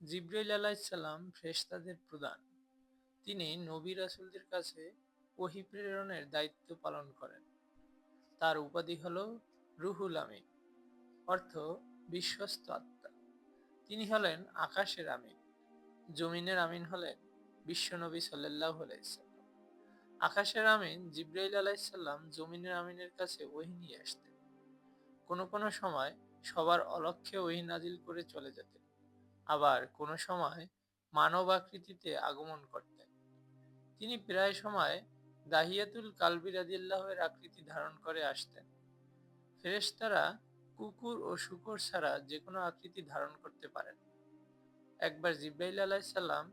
জিব্রাইল আলাইসাল্লাম ফেরেশতাদের প্রধান। তিনি নবী রাসূলদের কাছে ওহী প্রেরণের দায়িত্ব পালন করেন। তার উপাধি হল রুহুল আমিন, অর্থ বিশ্বস্ত আত্মা। তিনি হলেন আকাশের আমিন, জমিনের আমিন হলেন বিশ্বনবী সাল্লাহ আলাইসাল্লাম আকাশের আমিন জিব্রাইল আলাইসাল্লাম জমিনের আমিনের কাছে ওহি নিয়ে আসতেন। কোনো কোনো সময় সবার অলক্ষ্যে ওহি নাজিল করে চলে যেতেন। আবার কোনো সময় মানব আকৃতিতে আগমন করতেন তিনি প্রায় সময় দাহিয়াতুল কালবি রাদিল্লাহের আকৃতি ধারণ করে আসতেন। ফেরেশতারা কুকুর ও শুকর ছাড়া যে কোনো আকৃতি ধারণ করতে পারেন। একবার জিব্রাইল আলাইসাল্লাম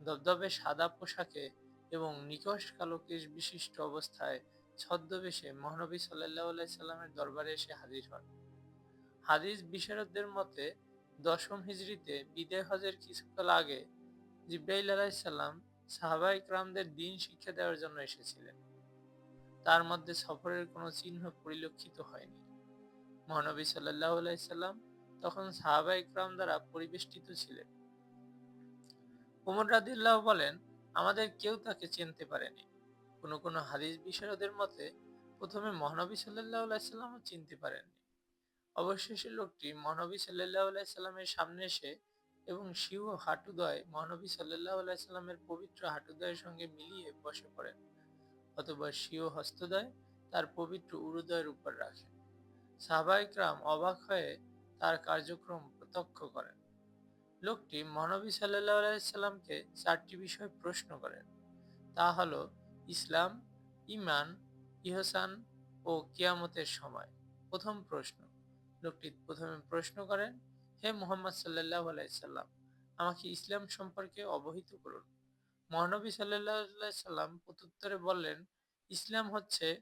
দবদবে সাদা পোশাকে এবং নিকশ কালো কেশ বিশিষ্ট অবস্থায় ছদ্মবেশে মহানবী সাল্লাহ আলাইসাল্লামের দরবারে এসে হাজির হন। হাদিস বিশারদদের মতে দশম হিজড়িতে বিদায় হজের কিছুকাল আগে জিব্রাইল আলাইসাল্লাম সাহাবা ইকরামদের দিন শিক্ষা দেওয়ার জন্য এসেছিলেন। তার মধ্যে সফরের কোনো চিহ্ন পরিলক্ষিত হয়নি। মহানবী সাল্লাহ আলাইসাল্লাম তখন সাহাবা ইকরাম দ্বারা পরিবেষ্টিত ছিলেন। উমর রাদিল্লাহ বলেন, আমাদের কেউ তাকে চিনতে পারেনি। কোনো কোনো হাদিস বিশারদের মতে প্রথমে মহানবী সাল্লাহ আলাইসাল্লামও চিনতে পারেননি। অবশেষে লোকটি মহানবী সাল্লাহ আলাইসাল্লামের সামনে এসে এবং শিও হাঁটুদয় মহানবী সাল্লাহ আলাইসাল্লামের পবিত্র হাঁটুদয়ের সঙ্গে মিলিয়ে বসে পড়েন, অথবা শিও হস্তদয় তার পবিত্র উরুদয়ের উপর রাখেন। সাহবাইকরাম অবাক হয়ে তার কার্যক্রম প্রত্যক্ষ করেন। লোকটি মহানবী সাল্লাহ আলাইসাল্লামকে চারটি বিষয় প্রশ্ন করেন। তা হল, ইসলাম ইমান ইহসান ও কিয়ামতের সময়। প্রথম প্রশ্ন লোকটি প্রথমে প্রশ্ন করেন, হে মোহাম্মদ সাল্লাহ আলাইসাল্লাম আমাকে ইসলাম সম্পর্কে অবহিত করুন। মহানবী সাল্লাহ সাল্লাম প্রত্যুত্তরে বললেন, ইসলাম হচ্ছে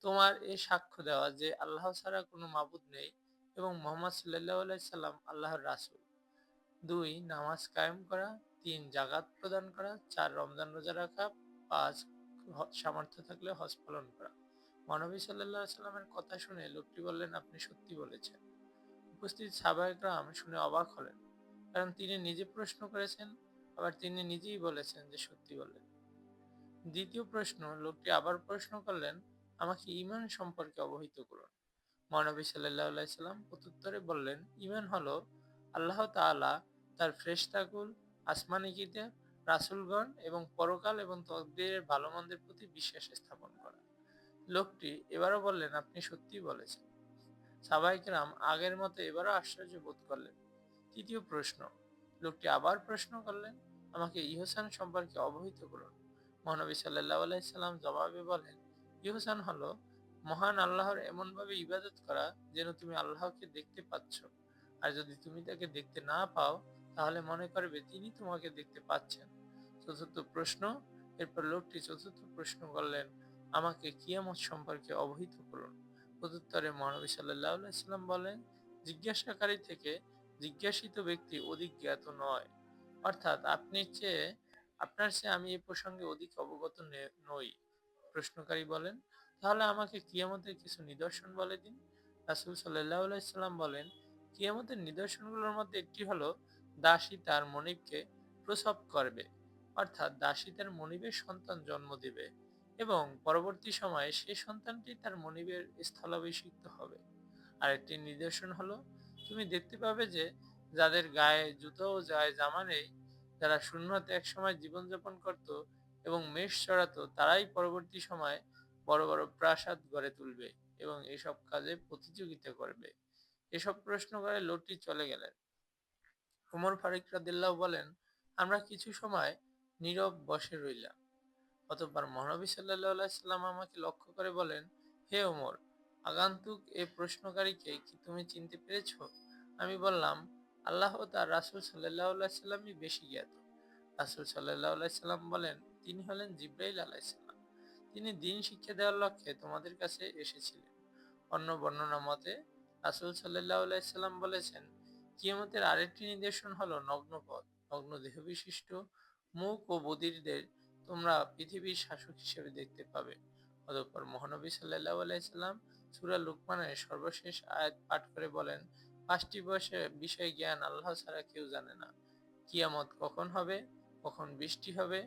তোমার এ সাক্ষ্য দেওয়া যে আল্লাহ ছাড়া কোনো মাবুদ নেই এবং মোহাম্মদ সাল্লাহ আলাইসাল্লাম আল্লাহর রাসুল। দুই, নামাজ কায়েম করা। তিন জাগাত প্রদান করা। চার, রমজান রোজা রাখা। পাঁচ, সামর্থ্য থাকলে হজ পালন করা। মহানবী সাল্লাহ সাল্লামের কথা শুনে লোকটি বললেন, আপনি সত্যি বলেছেন। উপস্থিত সাবায়করাম শুনে অবাক হলেন, কারণ তিনি নিজে প্রশ্ন করেছেন, আবার তিনি নিজেই বলেছেন যে সত্যি বললেন। দ্বিতীয় প্রশ্ন, লোকটি আবার প্রশ্ন করলেন, আমাকে ইমান সম্পর্কে অবহিত করুন। মহানবী সাল্লাহ সাল্লাম প্রত্যুত্তরে বললেন ইমান হলো আল্লাহ তালা তার ফ্রেশতাকুল আসমানি কিতাব, রাসুলগণ এবং পরকাল এবং তকদিরের ভালো মন্দের প্রতি বিশ্বাস স্থাপন করা। লোকটি এবারও বললেন, আপনি সত্যি বলেছেন। সাবাই সাবাইকরাম আগের মতো এবারও আশ্চর্য বোধ করলেন। তৃতীয় প্রশ্ন, লোকটি আবার প্রশ্ন করলেন, আমাকে ইহসান সম্পর্কে অবহিত করুন। মহানবী সাল্লাহ আলাইসাল্লাম জবাবে বলেন, ইহসান হলো মহান আল্লাহর এমনভাবে ইবাদত করা যেন তুমি আল্লাহকে দেখতে পাচ্ছ। আর যদি তুমি তাকে দেখতে না পাও, তাহলে মনে করবে তিনি তোমাকে দেখতে পাচ্ছেন। চতুর্থ প্রশ্ন, এরপর লোকটি চতুর্থ প্রশ্ন করলেন আমাকে কিয়ামত সম্পর্কে অবহিত করুন। প্রত্যুত্তরে মহানবী সাল্লাম বলেন, জিজ্ঞাসাকারী থেকে জিজ্ঞাসিত ব্যক্তি অধিক জ্ঞাত নয়। অর্থাৎ আপনি চেয়ে, আপনার চেয়ে আমি এ প্রসঙ্গে অধিক অবগত নই। প্রশ্নকারী বলেন, তাহলে আমাকে কিয়ামতের কিছু নিদর্শন বলে দিন। রাসুল সাল্লাহ বলেন, কিয়ামতের নিদর্শনগুলোর মধ্যে একটি হলো, দাসী তার মনিবকে প্রসব করবে। অর্থাৎ দাসী তার মনিবের সন্তান জন্ম দেবে। এবং পরবর্তী সময়ে সে সন্তানটি তার মনিবের স্থলাভিষিক্ত হবে। আরেকটি নিদর্শন হলো, তুমি দেখতে পাবে যে যাদের গায়ে জুতো ও গায়ে জামা নেই, যারা শূন্যতে এক সময় জীবনযাপন করত এবং মেষ চড়াতো, তারাই পরবর্তী সময়ে বড় বড় প্রাসাদ গড়ে তুলবে এবং এসব কাজে প্রতিযোগিতা করবে। এসব প্রশ্ন করে লোকটি চলে গেলেন। উমর ফারিক রাদিল্লাহ বলেন, আমরা কিছু সময় নীরব বসে রইলাম। অতঃপর মহানবী সাল্লাহ সাল্লাম আমাকে লক্ষ্য করে বলেন, হে ওমর, আগান্তুক এ প্রশ্নকারীকে কি তুমি চিনতে পেরেছ? আমি বললাম, আল্লাহ তার রাসুল সাল্লাহ সাল্লামই বেশি জ্ঞাত। রাসুল সাল্লাহ সাল্লাম বলেন, তিনি হলেন জিব্রাইল আলাইসাল্লাম তিনি দিন শিক্ষা দেওয়ার লক্ষ্যে তোমাদের কাছে এসেছিলেন। অন্য বর্ণনা মতে, রাসুল সাল্লাহ সাল্লাম বলেছেন, কিয়ামতের আরেকটি নিদর্শন হলো নগ্নপথ। নগ্ন দেহ বিশিষ্ট, মুখ ও বদিরদের তোমরা পৃথিবীর শাসক হিসেবে দেখতে পাবে। অতঃপর মহানবী সাল্লাহ আলাইসাল্লাম সুরা লুকমানের সর্বশেষ আয়াত পাঠ করে বলেন, পাঁচটি বয়সে বিষয় জ্ঞান আল্লাহ ছাড়া কেউ জানে না। কিয়ামত কখন হবে? কখন বৃষ্টি হবে?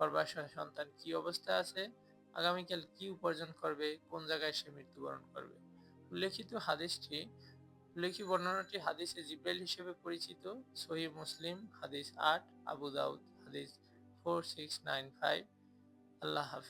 গর্ভাশয় সন্তান কি অবস্থায় আছে? আগামীকাল কি উপার্জন করবে? কোন জায়গায় সে মৃত্যুবরণ করবে? উল্লেখিত হাদিসটি, উল্লেখিত বর্ণনাটি হাদিসে জিব্রাইল হিসেবে পরিচিত। সহি মুসলিম, হাদিস আট, আবু দাউদ, হাদিস ফোর সিক্স নাইন ফাইভ আল্লাহ হাফিজ